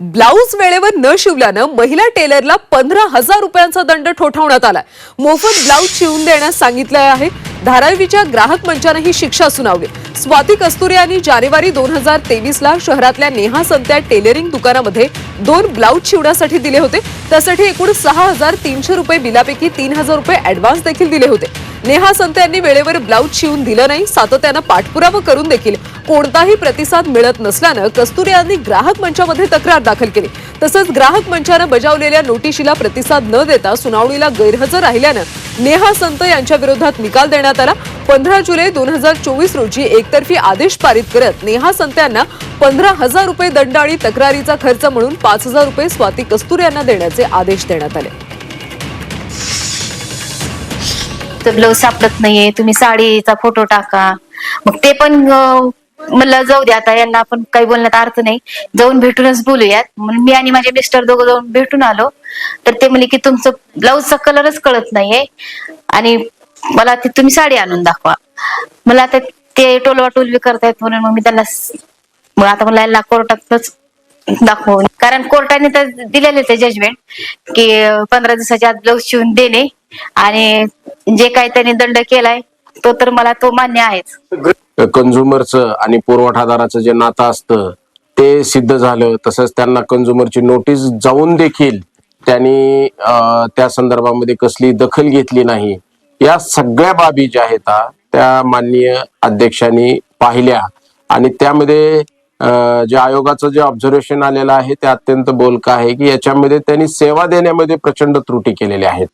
Blouse वेळेवर न शिवल्यानं महिला टेलरला पंधरा हजार रुपयांचा दंड ठोठावण्यात आलाय. मोफत ब्लाऊज शिवून देण्यास सांगितलं आहे. धारावीच्या ग्राहक मंचानं ही शिक्षा सुनावली. स्वाती कस्तुरे यांनी जानेवारी दोन हजार तेवीस ला शहरातल्या नेहा संत्या टेलरिंग दुकानामध्ये दोन ब्लाऊज शिवण्यासाठी दिले होते. त्यासाठी एकूण सहा हजार तीनशे रुपये बिलापैकी तीन हजार रुपये ऍडव्हान्स देखील दिले होते. नेहा संत यांनी वेळेवर ब्लाऊज शिवून दिलं नाही सातत्यानं पाठपुरावा करून देखील कोणताही प्रतिसाद मिळत नसल्यानं कस्तुरे यांनी ग्राहक मंचामध्ये तक्रार दाखल केली. तसंच ग्राहक मंचानं बजावलेल्या नोटिशीला प्रतिसाद न देता सुनावणीला गैरहजर राहिल्यानं नेहा संत यांच्या विरोधात निकाल देण्यात आला. पंधरा जुलै दोन हजार चोवीस रोजी एकतर्फी आदेश पारित करत नेहा संत यांना पंधरा हजार रुपये दंड आणि तक्रारीचा खर्च म्हणून पाच हजार रुपये स्वाती कस्तुरे यांना देण्याचे आदेश देण्यात आले. तर ब्लाऊज सापडत नाहीये. तुम्ही साडीचा फोटो टाका. मग ते पण मला म्हणलं जाऊ दे आता यांना आपण काही बोलण्यात अर्थ नाही. जाऊन भेटूनच बोलूयात. म्हणून मी आणि माझे मिस्टर दोघं जाऊन भेटून आलो. तर ते म्हणले की तुमचं ब्लाऊजचा कलरच कळत नाहीये. आणि मला ते तुम्ही साडी आणून दाखवा. मला आता ते टोलवा टोलवी करतायत म्हणून मग मी त्यांना मग आता मला यांना कोर्टातच दाखवून. कारण कोर्टाने तर दिलेले ते जजमेंट की पंधरा दिवसाच्या आत ब्लाऊज शिवून देणे. आणि जे काही त्यांनी दंड केलाय तो तर मला तो मान्य आहेच. कन्झ्युमरचं आणि पुरवठादाराचं जे नातं असतं ते सिद्ध झालं. तसंच त्यांना कन्झ्युमरची नोटीस जाऊन देखील त्यांनी त्या संदर्भामध्ये कसली दखल घेतली नाही. या सगळ्या बाबी ज्या आहेत त्या माननीय अध्यक्षांनी पाहिल्या. आणि त्यामध्ये जे आयोगाचं जे ऑब्झर्वेशन आलेलं आहे ते अत्यंत बोलकं आहे की याच्यामध्ये त्यांनी सेवा देण्यामध्ये प्रचंड त्रुटी केलेल्या आहेत.